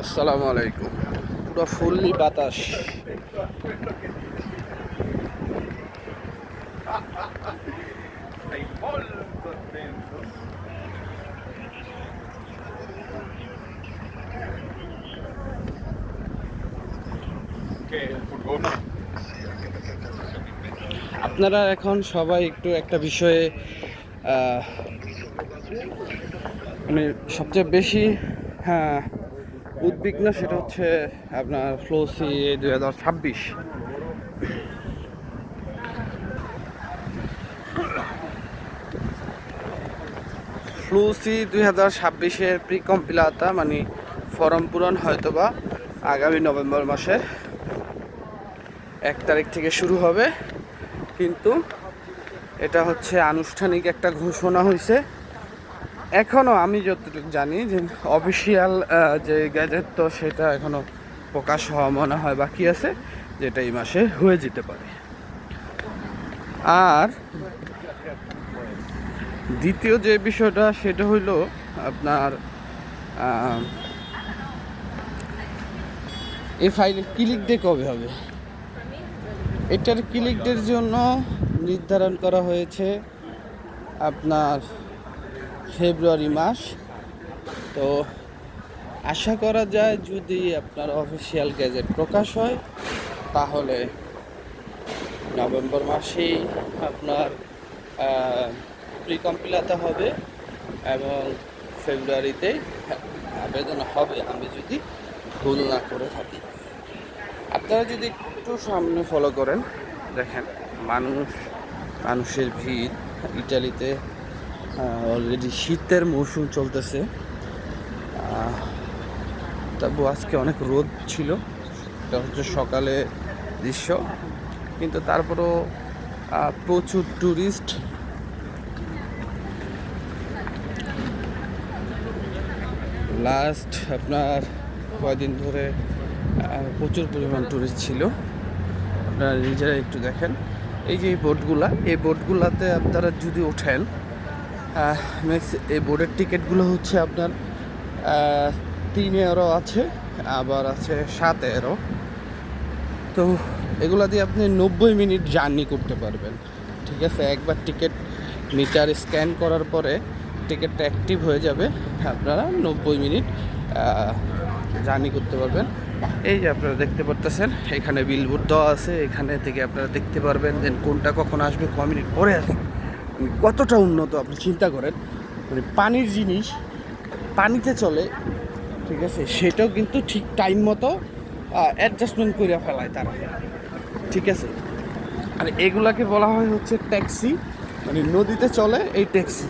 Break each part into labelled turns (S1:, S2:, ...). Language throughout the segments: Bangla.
S1: আসসালামু আলাইকুম পুরো ফুললি বাতাস? আপনারা এখন সবাই একটু একটা বিষয়ে মানে সবচেয়ে বেশি হ্যাঁ উদ্বিগ্ন সেটা হচ্ছে আপনার ফ্লোসি দুই হাজার ছাব্বিশ। ফ্লুসি দুই হাজার ছাব্বিশের প্রি কম্পিলাতা মানে ফর্ম পূরণ হয়তোবা আগামী নভেম্বর মাসের এক তারিখ থেকে শুরু হবে। কিন্তু এটা হচ্ছে আনুষ্ঠানিক একটা ঘোষণা হয়েছে এখনও আমি যতটুকু জানি যে অফিসিয়াল যে গ্যাজেট তো সেটা এখনও প্রকাশ হওয়া মনে হয় বাকি আছে, যেটা এই মাসে হয়ে যেতে পারে। আর দ্বিতীয় যে বিষয়টা, সেটা হইল আপনার এই ফাইলের ক্লিক ডে কবে হবে? এটার ক্লিক ডের জন্য নির্ধারণ করা হয়েছে আপনার ফেব্রুয়ারি মাস। তো আশা করা যায় যদি আপনার অফিসিয়াল গ্যাজেট প্রকাশ হয়, তাহলে নভেম্বর মাসেই আপনার প্রি কম্পিলাতে হবে এবং ফেব্রুয়ারিতে আবেদন হবে, আমি যদি ভুল না করে থাকি। আপনারা যদি একটু সামনে ফলো করেন, দেখেন মানুষ, মানুষের ভিড়, ইটালিতে অলরেডি শীতের মৌসুম চলতেছে। তবু আজকে অনেক রোদ ছিল। এটা হচ্ছে সকালে দৃশ্য। কিন্তু তারপরও প্রচুর ট্যুরিস্ট লাস্ট আপনার কয়দিন ধরে প্রচুর পরিমাণ ট্যুরিস্ট ছিল। আপনারা নিজেরা একটু দেখেন। এই যে বোটগুলা এই বোটগুলাতে আপনারা যদি ওঠেন নেক্সট এই বোর্ডের টিকিটগুলো হচ্ছে আপনার তিন এরো আছে, আবার আছে সাত এরো তো এগুলো দিয়ে আপনি নব্বই মিনিট জার্নি করতে পারবেন, ঠিক আছে? একবার টিকিট মিটার স্ক্যান করার পরে টিকিটটা অ্যাক্টিভ হয়ে যাবে, আপনারা নব্বই মিনিট জার্নি করতে পারবেন। এই যে আপনারা দেখতে পারতেছেন, এখানে বিলবোর্ড দেওয়া আছে, এখানে থেকে আপনারা দেখতে পারবেন যে কোনটা কখন আসবে, ক মিনিট পরে আসবে। কতটা উন্নত আপনি চিন্তা করেন মানে পানির জিনিস পানিতে চলে, ঠিক আছে, সেটাও কিন্তু ঠিক টাইম মতো অ্যাডজাস্টমেন্ট করে ফেলায় তারা, ঠিক আছে। আর এগুলাকে বলা হয় হচ্ছে ট্যাক্সি মানে নদীতে চলে এই ট্যাক্সি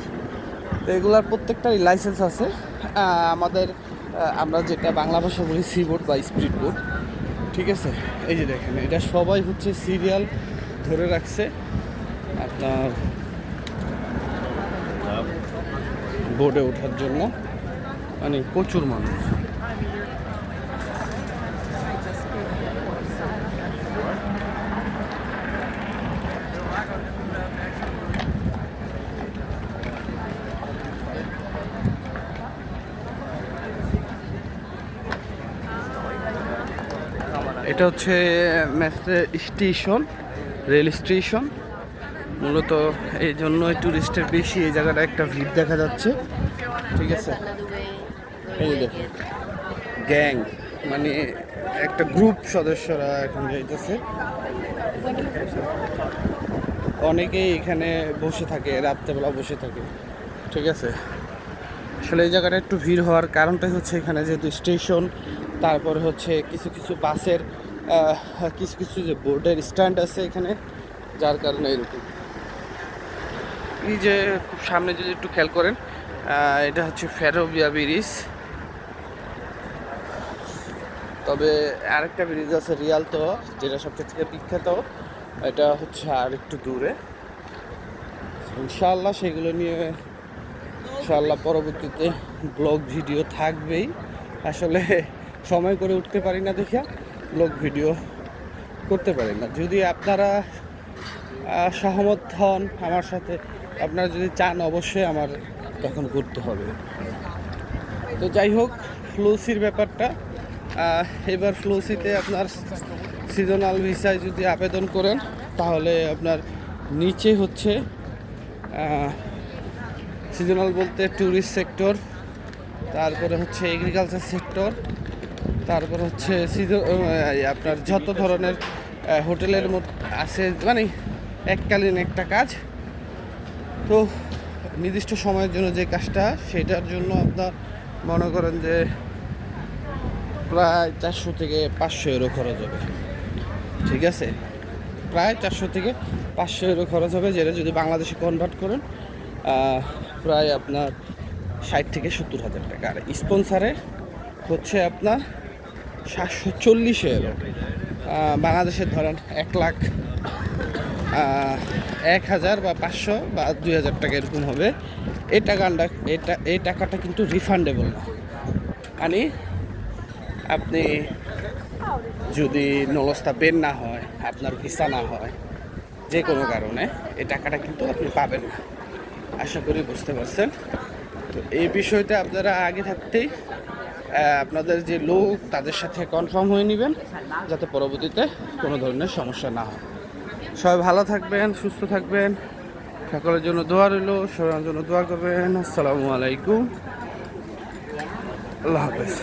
S1: তো এগুলার প্রত্যেকটাই লাইসেন্স আছে। আমাদের আমরা যেটা বাংলা ভাষা বলি সি বোর্ড বা স্পিড বোর্ড ঠিক আছে? এই যে দেখেন, এটা সবাই হচ্ছে সিরিয়াল ধরে রাখছে। আপনার বোর্ডে ওঠার জন্য। মানে প্রচুর মানুষ। এটা হচ্ছে ম্যাসে স্টেশন রেল স্টেশন মূলত এই জন্যই টুরিস্টের বেশি এই জায়গাটা একটা ভিড় দেখা যাচ্ছে। ঠিক আছে? গ্যাং মানে একটা গ্রুপ সদস্যরা এখন যাইতেছে। অনেকেই এখানে বসে থাকে, রাত্রেবেলা বসে থাকে। ঠিক আছে? আসলে এই জায়গাটা একটু ভিড় হওয়ার কারণটাই হচ্ছে এখানে যেহেতু স্টেশন তারপরে হচ্ছে কিছু কিছু বাসের কিছু কিছু যে বোর্ডের স্ট্যান্ড আছে এখানে, যার কারণে এরকম। এই যে খুব সামনে যদি একটু খেয়াল করেন এটা হচ্ছে ফেরোবিয়া ব্রিজ। তবে আরেকটা ব্রিজ আছে রিয়াল তো, যেটা সবচেয়ে থেকে বিখ্যাত, এটা হচ্ছে আর একটু দূরে। ইনশাআল্লাহ সেগুলো নিয়ে, ইনশাআল্লাহ পরবর্তীতে ব্লগ ভিডিও থাকবেই। আসলে সময় করে উঠতে পারি না দেখিয়া, ব্লগ ভিডিও করতে পারি না। যদি আপনারা সহমত হন আমার সাথে আপনারা যদি চান, অবশ্যই আমার তখন ঘুরতে হবে। তো যাই হোক, ফ্লুসির ব্যাপারটা। এবার ফ্লোসিতে আপনার সিজনাল ভিসায় যদি আবেদন করেন, তাহলে আপনার নিচে হচ্ছে সিজনাল বলতে ট্যুরিস্ট সেক্টর তারপরে হচ্ছে এগ্রিকালচার সেক্টর তারপর হচ্ছে আপনার যত ধরনের হোটেলের আছে মানে এককালীন একটা কাজ। তো নির্দিষ্ট সময়ের জন্য যে কাজটা, সেটার জন্য আপনার মনে করেন যে প্রায় চারশো থেকে পাঁচশো ইউরো খরচ হবে। ঠিক আছে? প্রায় চারশো থেকে পাঁচশো ইউরো খরচ হবে, যেটা যদি বাংলাদেশে কনভার্ট করেন প্রায় আপনার ষাট থেকে সত্তর হাজার টাকা। আর স্পন্সারে হচ্ছে আপনার সাতশো চল্লিশ ইউরো বাংলাদেশের ধরেন এক লাখ এক হাজার বা পাঁচশো বা দুই হাজার টাকা এরকম হবে। এই টাকাটা, এটা, এই টাকাটা কিন্তু রিফান্ডেবল না। মানে আপনি যদি নলস্তা বের না হয়, আপনার ভিসা না হয়, যে কোনো কারণে এই টাকাটা কিন্তু আপনি পাবেন না। আশা করি বুঝতে পারছেন। তো এই বিষয়টা আপনারা আগে থাকতেই আপনাদের যে লোক, তাদের সাথে কনফার্ম হয়ে নেবেন, যাতে পরবর্তীতে কোনো ধরনের সমস্যা না হয়। সবাই ভালো থাকবেন, সুস্থ থাকবেন। সকলের জন্য দোয়া রইল সবার জন্য দোয়া করবেন। আসসালামু আলাইকুম। আল্লাহ হাফেজ।